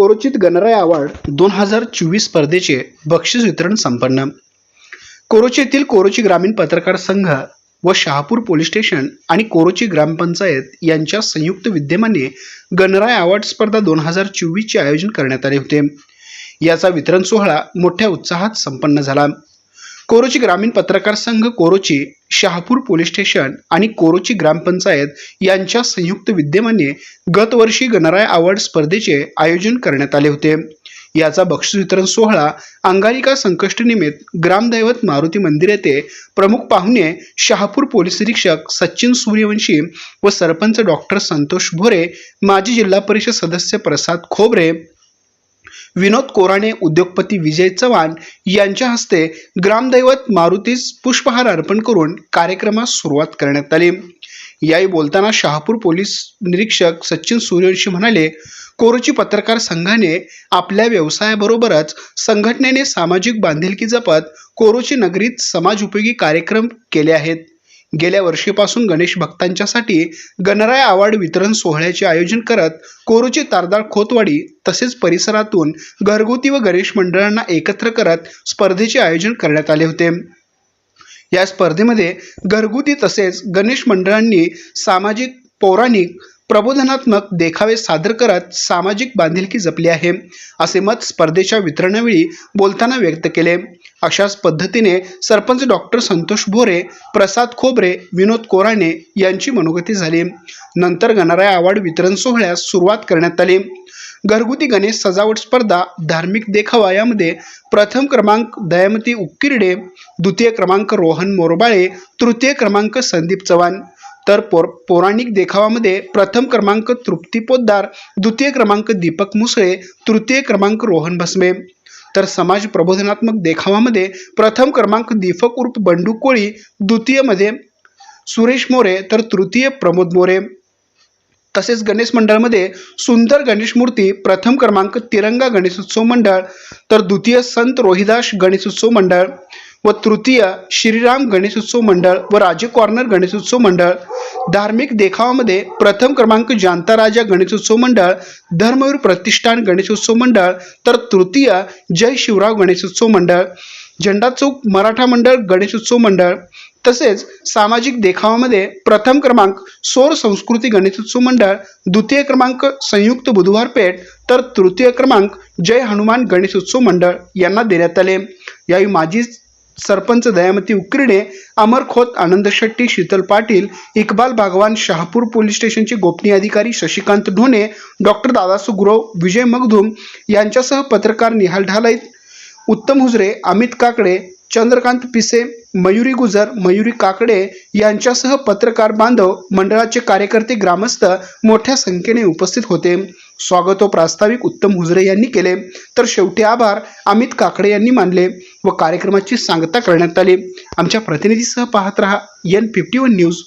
कोरोचित Ganaraya award दोन हजार चोवीस स्पर्धेचे बक्षीस वितरण संपन्न. कोरोची येथील कोरोची ग्रामीण पत्रकार संघ व शहापूर पोलीस स्टेशन आणि कोरोची ग्रामपंचायत यांच्या संयुक्त विद्यमाने गणराय अवॉर्ड स्पर्धा दोन हजार चोवीसचे आयोजन करण्यात आले होते. याचा वितरण सोहळा मोठ्या उत्साहात संपन्न झाला. कोरोची ग्रामीण पत्रकार संघ कोरोची शहापूर पोलीस स्टेशन आणि कोरोची ग्रामपंचायत यांच्या संयुक्त विद्यमाने गतवर्षी गणराय अवॉर्ड स्पर्धेचे आयोजन करण्यात आले होते. याचा बक्षीस वितरण सोहळा अंगारिका संकष्टनिमित्त ग्रामदैवत मारुती मंदिर येथे प्रमुख पाहुणे शहापूर पोलीस निरीक्षक सचिन सूर्यवंशी व सरपंच डॉक्टर संतोष भोरे माजी जिल्हा परिषद सदस्य प्रसाद खोबरे विनोद कोराणे उद्योगपती विजय चव्हाण यांच्या हस्ते ग्रामदैवत मारुतीस पुष्पहार अर्पण करून कार्यक्रमास सुरुवात करण्यात आली. यावेळी बोलताना शहापूर पोलीस निरीक्षक सचिन सूर्यवंशी म्हणाले कोरोची पत्रकार संघाने आपल्या व्यवसायाबरोबरच संघटनेने सामाजिक बांधिलकी जपत कोरोची नगरीत समाज उपयोगी कार्यक्रम केले आहेत. गेल्या वर्षीपासून गणेश भक्तांच्यासाठी गणराय अवॉर्ड वितरण सोहळ्याचे आयोजन करत कोरोची तारदाळ खोतवाडी तसेच परिसरातून घरगुती व गणेश मंडळांना एकत्र करत स्पर्धेचे आयोजन करण्यात आले होते. या स्पर्धेमध्ये घरगुती तसेच गणेश मंडळांनी सामाजिक पौराणिक प्रबोधनात्मक देखावे सादर करत सामाजिक बांधिलकी जपली आहे असे मत स्पर्धेच्या वितरणावेळी बोलताना व्यक्त केले. अशाच पद्धतीने सरपंच डॉक्टर संतोष भोरे प्रसाद खोबरे विनोद कोराणे यांची मनोगती झाली. नंतर गणराय अवॉर्ड वितरण सोहळ्यास सुरुवात करण्यात आली. घरगुती गणेश सजावट स्पर्धा धार्मिक देखावा यामध्ये प्रथम क्रमांक दयामती उक्किरडे द्वितीय क्रमांक रोहन मोरबाळे तृतीय क्रमांक संदीप चव्हाण. तर पौर पौराणिक देखावामध्ये प्रथम क्रमांक तृप्ती पोद्दार द्वितीय क्रमांक दीपक मुसळे तृतीय क्रमांक रोहन भस्मे. तर समाज प्रबोधनात्मक देखावामध्ये प्रथम क्रमांक दीपक उर्फ बंडू कोळी द्वितीयमध्ये सुरेश मोरे तर तृतीय प्रमोद मोरे. तसेच गणेश मंडळामध्ये सुंदर गणेश मूर्ती प्रथम क्रमांक तिरंगा गणेशोत्सव मंडळ तर द्वितीय संत रोहिदास गणेशोत्सव मंडळ. व तृतीय श्रीराम गणेशोत्सव मंडळ व राजे कॉर्नर गणेशोत्सव मंडळ. धार्मिक देखावामध्ये प्रथम क्रमांक जांता राजा गणेशोत्सव मंडळ धर्मवीर प्रतिष्ठान गणेशोत्सव मंडळ तर तृतीय जय शिवराव गणेशोत्सव मंडळ. झेंडा चौक मराठा मंडळ गणेशोत्सव मंडळ. तसेच सामाजिक देखावामध्ये प्रथम क्रमांक सौर संस्कृती गणेशोत्सव मंडळ द्वितीय क्रमांक संयुक्त बुधवार पेठ तर तृतीय क्रमांक जय हनुमान गणेशोत्सव मंडळ यांना देण्यात आले. यावेळी माजी सरपंच दयामती उक्किरडे अमर खोत आनंद शेट्टी शीतल पाटील इकबाल भागवान शहापूर पोलीस स्टेशनचे गोपनीय अधिकारी शशिकांत ढोणे डॉक्टर दादासू गुरव विजय मगधूम यांच्यासह पत्रकार निहाल ढालाईत उत्तम हुजरे अमित काकडे चंद्रकांत पिसे मयुरी गुजर मयुरी काकडे यांच्यासह पत्रकार बांधव मंडळाचे कार्यकर्ते ग्रामस्थ मोठ्या संख्येने उपस्थित होते. स्वागत व प्रास्ताविक उत्तम हुजरे यांनी केले. तर शेवटी आभार अमित काकडे यांनी मानले व कार्यक्रमाची सांगता करण्यात आली. आमच्या प्रतिनिधीसह पाहत रहा एन फिफ्टी वन न्यूज